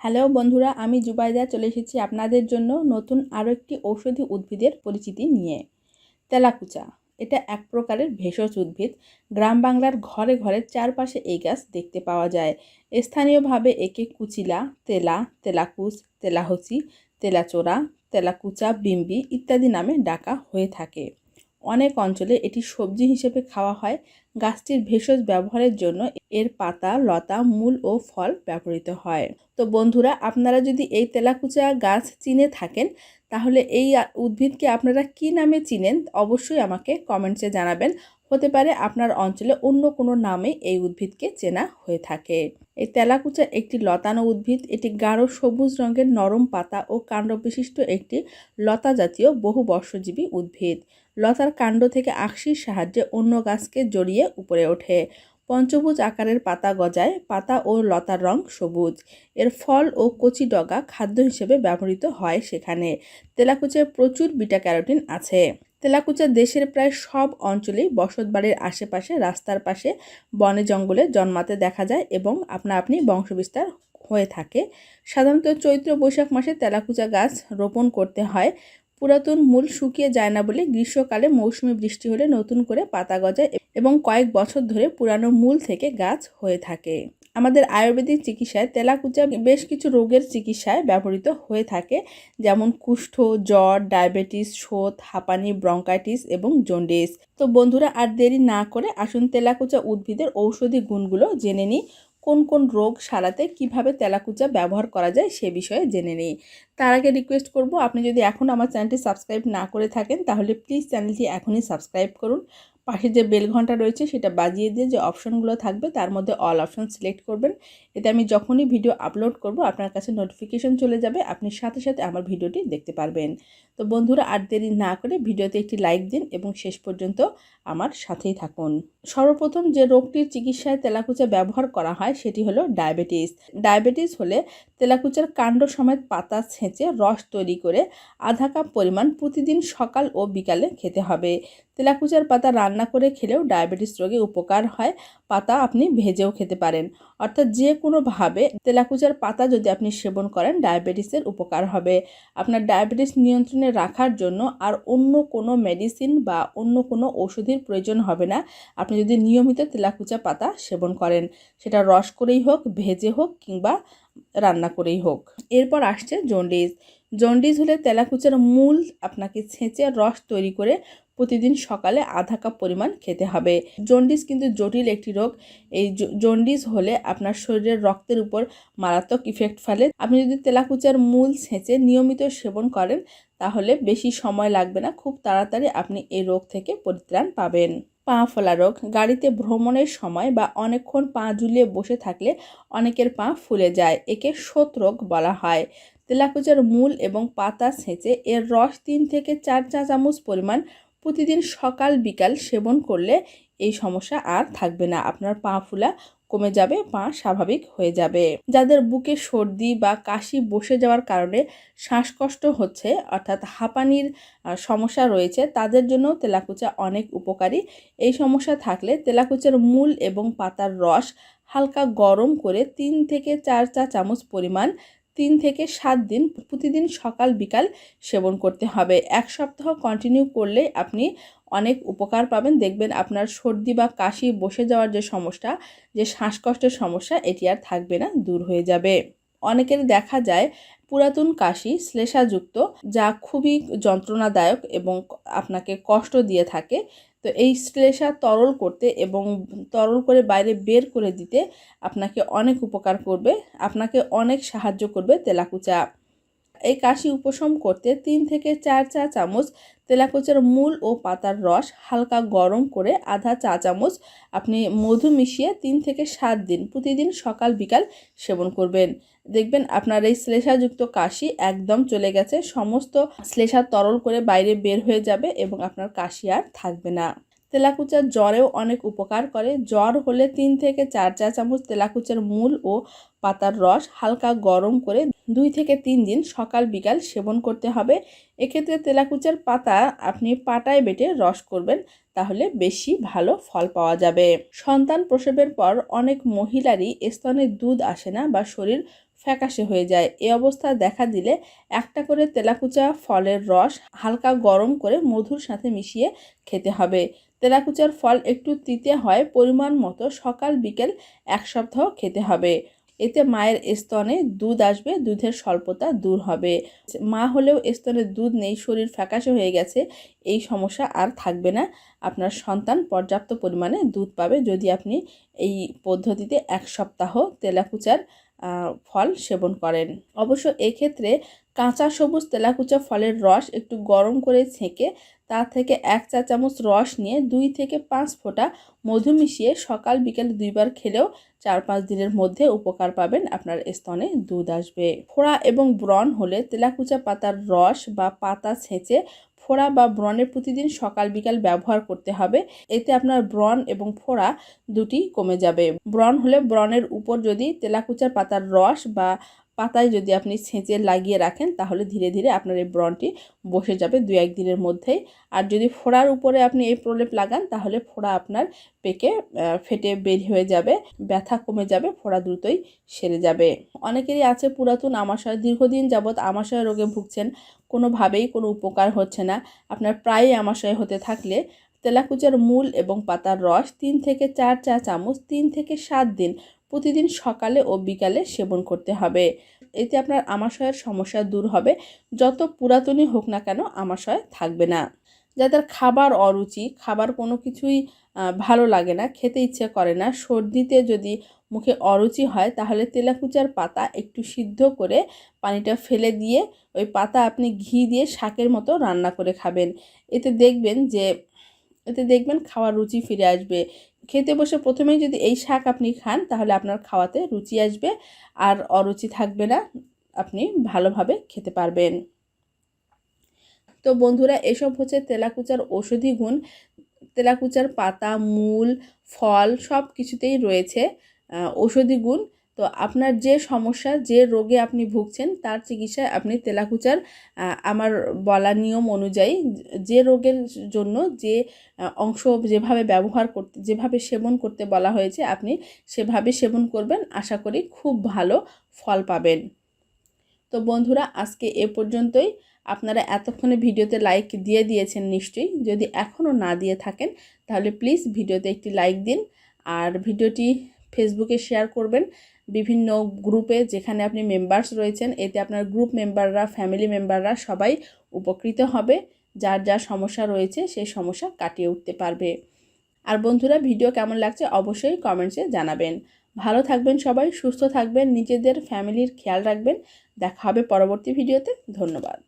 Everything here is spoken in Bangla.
হ্যালো বন্ধুরা, আমি জুবাইদা চলে এসেছি আপনাদের জন্য নতুন আরও একটি ঔষধি উদ্ভিদের পরিচিতি নিয়ে। তেলাকুচা, এটা এক প্রকারের ভেষজ উদ্ভিদ। গ্রাম বাংলার ঘরে ঘরে চারপাশে এই গাছ দেখতে পাওয়া যায়। স্থানীয়ভাবে একে কুচিলা, তেলা, তেলাকুচ তেলাহচি তেলাচোরা, তেলাকুচা, বিম্বি ইত্যাদি নামে ডাকা হয়ে থাকে। অনেক অঞ্চলে এটি সবজি হিসেবে খাওয়া হয়। গাছটির ভেষজ ব্যবহারের জন্য এর পাতা, লতা, মূল ও ফল ব্যবহৃত হয়। তো বন্ধুরা, আপনারা যদি এই তেলাকুচা গাছ চিনে থাকেন, তাহলে এই উদ্ভিদকে আপনারা কি নামে চিনেন, অবশ্যই আমাকে কমেন্টসে জানাবেন। হতে পারে আপনার অঞ্চলে অন্য কোনো নামে এই উদ্ভিদকে চেনা হয়ে থাকে। এই তেলাকুচা একটি লতানো উদ্ভিদ, এটি গাঢ় সবুজ রঙের নরম পাতা ও কাণ্ড বিশিষ্ট একটি লতা জাতীয় বহু বর্ষজীবী উদ্ভিদ। লতার কাণ্ড থেকে আকশির সাহায্যে অন্য গাছকে জড়িয়ে উপরে ওঠে। পঞ্চভুজ আকারের পাতা গজায়, পাতা ও লতার রং সবুজ। এর ফল ও কচি ডগা খাদ্য হিসেবে ব্যবহৃত হয় সেখানে। তেলাকুচায় প্রচুর বিটা ক্যারোটিন আছে। তেলাকুচা দেশের প্রায় সব অঞ্চলেই বসতবাড়ির আশেপাশে, রাস্তার পাশে, বনে জঙ্গলে জন্মাতে দেখা যায় এবং আপনা আপনি বংশবিস্তার হয়ে থাকে। সাধারণত চৈত্র বৈশাখ মাসে তেলাকুচা গাছ রোপণ করতে হয়। পুরাতন মূল শুকিয়ে যায় না বলে গ্রীষ্মকালে মৌসুমি বৃষ্টি হলে নতুন করে পাতা গজায় এবং কয়েক বছর ধরে পুরানো মূল থেকে গাছ হয়ে থাকে। আমাদের আয়ুর্বেদিক চিকিৎসায় তেলাকুচা বেশ কিছু রোগের চিকিৎসায় ব্যবহৃত হয়ে থাকে, যেমন কুষ্ঠ, জ্বর, ডায়াবেটিস শোথ হাঁপানি, ব্রঙ্কাইটিস এবং জন্ডিস। তো বন্ধুরা, আর দেরি না করে আসুন তেলাকুচা উদ্ভিদের ঔষধি গুণগুলো জেনে নিই। কোন কোন রোগ সারাতে কীভাবে তেলাকুচা ব্যবহার করা যায় সে বিষয়ে জেনে নিই। তার আগে রিকোয়েস্ট করব, আপনি যদি এখন আমার চ্যানেলটি সাবস্ক্রাইব না করে থাকেন, তাহলে প্লিজ চ্যানেলটি এখনই সাবস্ক্রাইব করুন। পাশে যে বেল ঘণ্টা রয়েছে সেটা বাজিয়ে দিয়ে যে অপশনগুলো থাকবে তার মধ্যে অল অপশন সিলেক্ট করবেন। এতে আমি যখনই ভিডিও আপলোড করব, আপনার কাছে নোটিফিকেশন চলে যাবে, আপনি সাথে সাথে আমার ভিডিওটি দেখতে পারবেন। তো বন্ধুরা, আর দেরি না করে ভিডিওতে একটি লাইক দিন এবং শেষ পর্যন্ত আমার সাথেই থাকুন। সর্বপ্রথম যে রোগটির চিকিৎসায় তেলাকুচা ব্যবহার করা হয় সেটি হলো ডায়াবেটিস। ডায়াবেটিস হলে তেলাকুচার কাণ্ড সমেত পাতা ছেঁচে রস তৈরি করে আধা কাপ পরিমাণ প্রতিদিন সকাল ও বিকালে খেতে হবে। তেলাকুচার পাতা রান্না করে খেলেও ডায়াবেটিস রোগে উপকার হয়। পাতা আপনি ভেজেও খেতে পারেন। অর্থাৎ যে কোনোভাবে তেলাকুচার পাতা যদি আপনি সেবন করেন, ডায়াবেটিসের উপকার হবে। আপনার ডায়াবেটিস নিয়ন্ত্রণে রাখার জন্য আর অন্য কোনো মেডিসিন বা অন্য কোনো ওষুধের প্রয়োজন হবে না। আপনি যদি নিয়মিত তেলাকুচা পাতা সেবন করেন, সেটা রস করেই হোক, ভেজে হোক কিংবা রান্না করেই হোক। এরপর আসছে জন্ডিস। জন্ডিস হলে তেলাকুচার মূল আপনাকে ছেঁচে রস তৈরি করে প্রতিদিন সকালে আধা কাপ পরিমাণ খেতে হবে। জন্ডিস কিন্তু জটিল একটি রোগ। এই জন্ডিস হলে আপনার শরীরের রক্তের উপর মারাত্মক ইফেক্ট ফেলে। আপনি যদি তেলাকুচার মূল ছেঁচে নিয়মিত সেবন করেন, তাহলে বেশি সময় লাগবে না। খুব তাড়াতাড়ি আপনি এই রোগ থেকে পরিত্রাণ পাবেন। পা ফোলা রোগ। গাড়িতে ভ্রমণের সময় বা অনেকক্ষণ পা ঝুলিয়ে বসে থাকলে অনেকের পা ফুলে যায়। একে শোত রোগ বলা হয়। তেলাকুচার মূল এবং পাতা ছেঁচে এর রস তিন থেকে চার চা চামচ পরিমাণ প্রতিদিন সকাল, বিকাল সেবন করলে এই সমস্যা আর থাকবে না। আপনার পা ফুলা কমে যাবে, পা স্বাভাবিক হয়ে যাবে। যাদের বুকে সর্দি বা কাশি বসে যাওয়ার কারণে শ্বাসকষ্ট হচ্ছে, অর্থাৎ হাঁপানির সমস্যা রয়েছে, তাদের জন্য তেলাকুচা অনেক উপকারী। এই সমস্যা থাকলে তেলাকুচার মূল এবং পাতার রস হালকা গরম করে তিন থেকে চার চা চামচ পরিমাণ তিন থেকে সাত দিন প্রতিদিন সকাল, বিকাল সেবন করতে হবে। এক সপ্তাহ কন্টিনিউ করলে আপনি অনেক উপকার পাবেন। দেখবেন আপনার সর্দি বা কাশি বসে যাওয়ার যে সমস্যা, যে শ্বাসকষ্টের সমস্যা, এটি আর থাকবে না, দূর হয়ে যাবে। অনেকের দেখা যায় পুরাতন কাশি শ্লেষাযুক্ত, যা খুবই যন্ত্রণাদায়ক এবং আপনাকে কষ্ট দিয়ে থাকে। তো এই শ্লেষা তরল করতে এবং তরল করে বাইরে বের করে দিতে আপনাকে অনেক উপকার করবে। আপনাকে অনেক সাহায্য করবে তেলাকুচা এই কাশি উপশম করতে তিন থেকে চার চা চামচ তেলাকুচার মূল ও পাতার রস হালকা গরম করে আধা চা চামচ আপনি মধু মিশিয়ে তিন থেকে সাত দিন প্রতিদিন সকাল, বিকাল সেবন করবেন। দেখবেন আপনার এই শ্লেষাযুক্ত কাশি একদম চলে গেছে, সমস্ত শ্লেষা তরল করে বাইরে বের হয়ে যাবে এবং আপনার কাশি আর থাকবে না। তেলাকুচার জ্বরেও অনেক উপকার করে। জ্বর হলে তিন থেকে চার চা চামচ তেলাকুচার মূল ও পাতার রস হালকা গরম করে দুই থেকে তিন দিন সকাল বিকাল সেবন করতে হবে। এক্ষেত্রে তেলাকুচার পাতা আপনি পাটায় বেটে রস করবেন, তাহলে বেশি ভালো ফল পাওয়া যাবে। সন্তান প্রসবের পর অনেক মহিলারই স্তনে দুধ আসে না বা শরীর ফ্যাকাশে হয়ে যায়। এ অবস্থা দেখা দিলে একটা করে তেলাকুচা ফলের রস হালকা গরম করে মধুর সাথে মিশিয়ে খেতে হবে। তেলাকুচার ফল একটু তিতে হয়, পরিমাণ মতো সকাল বিকেল এক সপ্তাহ খেতে হবে। এতে মায়ের স্তনে দুধ আসবে, দুধের স্বল্পতা দূর হবে। মা হলেও স্তনে দুধ নেই, শরীর ফ্যাকাশে হয়ে গেছে, এই সমস্যা আর থাকবে না। আপনার সন্তান পর্যাপ্ত পরিমাণে দুধ পাবে। যদি আপনি এই পদ্ধতিতে এক সপ্তাহ তেলাকুচার ফল সেবন করেন। অবশ্য এক্ষেত্রে কাঁচা সবুজ তেলাকুচা ফলের রস একটু গরম করে ছেঁকে, তা থেকে এক চা চামচ রস নিয়ে দুই থেকে পাঁচ ফোঁটা মধু মিশিয়ে সকাল বিকেল দুইবার খেলেও চার পাঁচ দিনের মধ্যে উপকার পাবেন, আপনার স্তনে দুধ আসবে। ফোড়া এবং ব্রণ হলে তেলাকুচা পাতার রস বা পাতা ছেঁচে ফোড়া বা ব্রণের প্রতিদিন সকাল বিকাল ব্যবহার করতে হবে। এতে আপনার ব্রণ এবং ফোড়া দুটি কমে যাবে। ব্রণ হলে ব্রণের উপর যদি তেলাকুচার পাতার রস বা পাতায় যদি আপনি ছেঁচে লাগিয়ে রাখেন, তাহলে ধীরে ধীরে আপনার এই ব্রণটি বসে যাবে দু একদিনের মধ্যেই। আর যদি ফোড়ার উপরে আপনি এই প্রলেপ লাগান, তাহলে ফোড়া আপনার পেকে ফেটে বের হয়ে যাবে, ব্যথা কমে যাবে, ফোড়া দ্রুতই সেরে যাবে। অনেকেরই আছে পুরাতন আমাশয়, দীর্ঘদিন যাবৎ আমাশয় রোগে ভুগছেন, কোনোভাবেই কোনো উপকার হচ্ছে না। আপনার প্রায়ই আমাশয় হতে থাকলে তেলাকুচার মূল এবং পাতার রস তিন থেকে চার চা চামচ, তিন থেকে সাত দিন প্রতিদিন সকালে ও বিকালে সেবন করতে হবে। এতে আপনার আমাশয়ের সমস্যা দূর হবে। যত পুরাতনই হোক না কেন আমাশয় থাকবে না। যাদের খাবার অরুচি, খাবার কোনো কিছুই ভালো লাগে না, খেতে ইচ্ছে করে না, সর্দিতে যদি মুখে অরুচি হয়, তাহলে তেলাকুচার পাতা একটু সিদ্ধ করে পানিটা ফেলে দিয়ে ওই পাতা আপনি ঘি দিয়ে শাকের মতো রান্না করে খাবেন। এতে দেখবেন যে এতে দেখবেন খাওয়ার রুচি ফিরে আসবে। খেতে বসে প্রথমেই যদি এই শাক আপনি খান, তাহলে আপনার খাওয়াতে রুচি আসবে আর অরুচি থাকবে না, আপনি ভালোভাবে খেতে পারবেন। তো বন্ধুরা, এসব হচ্ছে তেলাকুচার ঔষধি গুণ। তেলাকুচার পাতা, মূল, ফল সব কিছুতেই রয়েছে ঔষধি গুণ। তো আপনার যে সমস্যা, যে রোগে আপনি ভুগছেন, তার চিকিৎসায় আপনি তেলাকুচার আমার বলা নিয়ম অনুযায়ী যে রোগের জন্য যে অংশ যেভাবে ব্যবহার করতে, যেভাবে সেবন করতে বলা হয়েছে, আপনি সেভাবে সেবন করবেন। আশা করি খুব ভালো ফল পাবেন। তো বন্ধুরা, আজকে এ পর্যন্তই। আপনারা এতক্ষণে ভিডিওতে লাইক দিয়ে দিয়েছেন নিশ্চয়ই। যদি এখনও না দিয়ে থাকেন, তাহলে প্লিজ ভিডিওতে একটি লাইক দিন। আর ভিডিওটি ফেসবুকে শেয়ার করবেন। বিভিন্ন গ্রুপে যেখানে আপনি মেম্বার্স রয়েছেন, এতে আপনার গ্রুপ মেম্বাররা ফ্যামিলি মেম্বাররা সবাই উপকৃত হবে। যার যা সমস্যা রয়েছে, সেই সমস্যা কাটিয়ে উঠতে পারবে। আর বন্ধুরা ভিডিও কেমন লাগছে অবশ্যই কমেন্টসে জানাবেন। ভালো থাকবেন সবাই, সুস্থ থাকবেন, নিজেদের ফ্যামিলির খেয়াল রাখবেন। দেখা হবে পরবর্তী ভিডিওতে ধন্যবাদ।